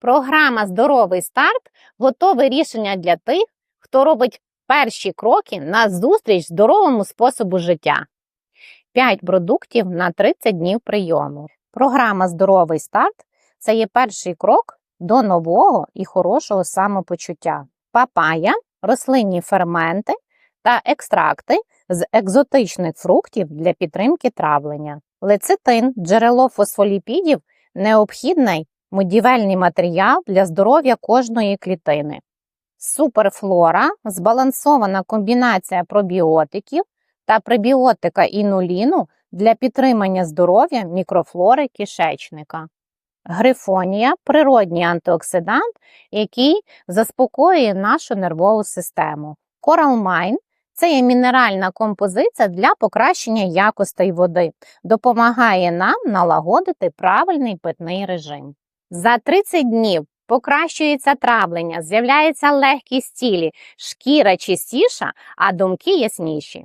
Програма Здоровий старт готове рішення для тих, хто робить перші кроки на зустріч здоровому способу життя. 5 продуктів на 30 днів прийому. Програма Здоровий старт це є перший крок до нового і хорошого самопочуття. Папая, рослинні ферменти та екстракти з екзотичних фруктів для підтримки травлення. Лецитин, джерело фосфоліпідів, необхідний будівельний матеріал для здоров'я кожної клітини. Суперфлора збалансована комбінація пробіотиків та пребіотика інуліну для підтримання здоров'я мікрофлори кишечника. Грифонія природній антиоксидант, який заспокоює нашу нервову систему. Коралмайн це є мінеральна композиція для покращення якостей води, допомагає нам налагодити правильний питний режим. За 30 днів покращується травлення, з'являється легкість тілі, шкіра чистіша, а думки ясніші.